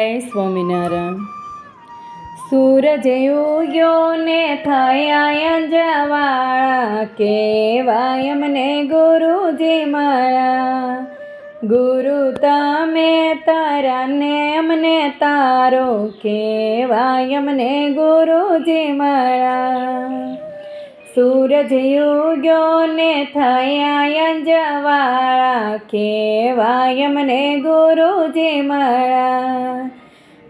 જય સ્વામિનારાયણ સૂરજ ઉગ્યો ને થયા અંજવાળા કેવાય અમને ગુરુજી મારા ગુરુ તમે તારા ને અમને તારો કેવાય અમને ગુરુજી મારા સૂરજ યુગ્યો ને થયા અંજવાળા કેવાય મને ગુરુજી મળા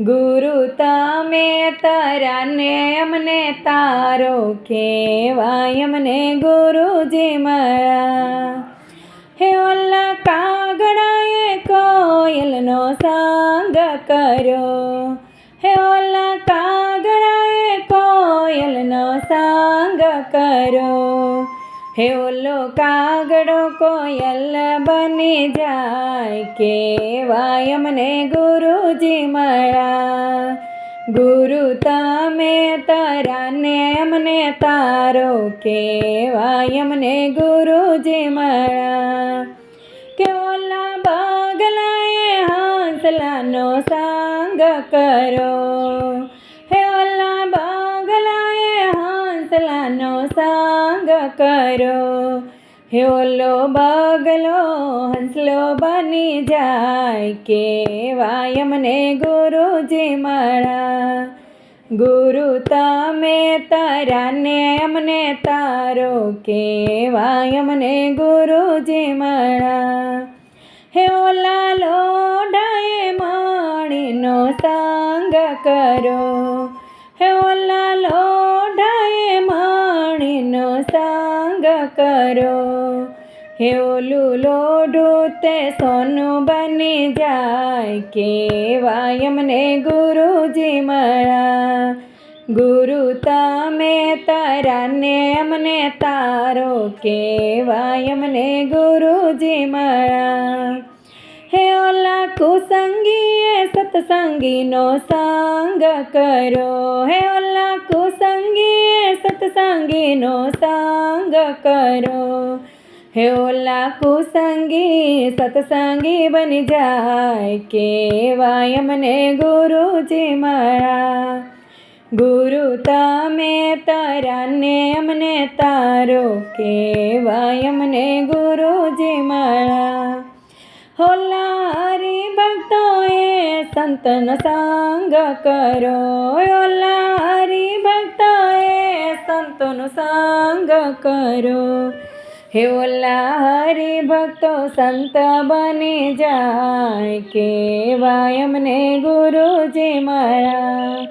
ગુરુ તમે તારા ને અમને તારો કેવાય મને ગુરુજી મારા. હે ઓલા કાગડાએ કોયલનો સાંગ કર્યો હે ઓલા કાગડાએ કોયલનો સાંગ કર્યો હે ઓલો કાગડો કોયલ બની જાય કેવાય અમને ગુરુજી મળ્યા ગુરુ તમે તારા ને અમને તારો કેવાય અમને ગુરુજી મળ્યા કે ઓલા બાગલાએ હાંસલાનો સાંગ કરો. સાંગ કરો. હે ઓલો બગલો, હંસલો બની જાય. કેવાય અમને ગુરુજી મારા. ગુરુ તમે તારા ને અમને તારો. કેવાય અમને ગુરુજી મારા. હે ઓલા લોડાએ માણીનો સાંગ કરો. કરો હે ઓલું લોઢું તે સોનું બની જાય કેવાય અમને ગુરુજી મળ્યા ગુરુ તમે તારા ને અમને તારો કેવાય અમને ગુરુજી મળ્યા હે ઓલા કુસંગીએ સત્સંગીનો સાંગ કરો હે ઓલા કુસંગીએ સત્સંગીનો સાંગ કરો. હે ઓલા કુસંગી, સત્સંગી બની જાય. કેવાય મને ગુરુજી મારા. ગુરુ, તમે તારા ને અમને તારો. કેવાય અમને ગુરુજી મારા. હોલા હરી ભક્તોએ સંતનો સંગ કરો. ઓલા સંતોનો સંગ કરો. હે ઓલા હરિ ભક્તો, સંત બની જાય કેવાય અમને ગુરુજી મારા.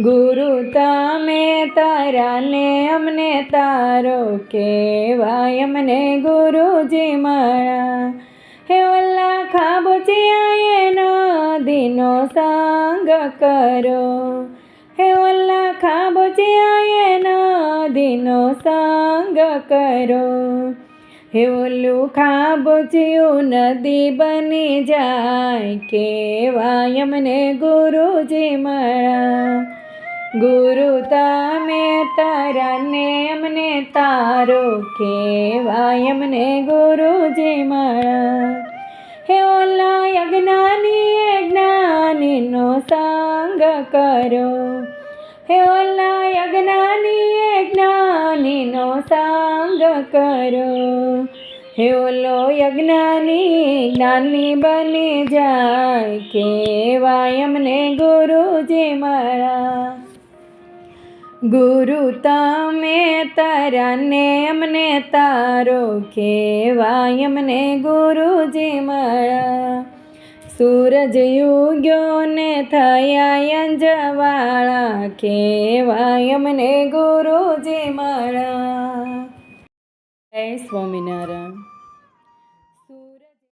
ગુરુ તમે તારા ને અમને તારો કેવાય અમને ગુરુજી મારા. હે ઓલા ખાબોચિયાએ દિનો સંગ કરો. હે ઓલા ખાબોચિયાએ નદીનો સાંગ કરો. હે ઓલું ખાબોચિયું નદી બની જાય કેવાય અમને ગુરુજી મળ્યા ગુરુ તમે તારા ને અમને તારો કેવાય અમને ગુરુજી મળ્યા હે ઓલા અજ્ઞાની જ્ઞાનીનો સાંગ કરો. હે ઓલા યજ્ઞાની જ્ઞાનીનો સાંગ કરો હે ઓલો યજ્ઞાની જ્ઞાની બની જાય કેવાય અમને ગુરુજી મારા ગુરુ તમે તારા ને અમને તારો કેવાય અમને ગુરુજી મારા સૂરજ યુગ્યો ને થયા અંજવાળા કેવાય અમને ગુરુજી મારા જય સ્વામિનારાયણ.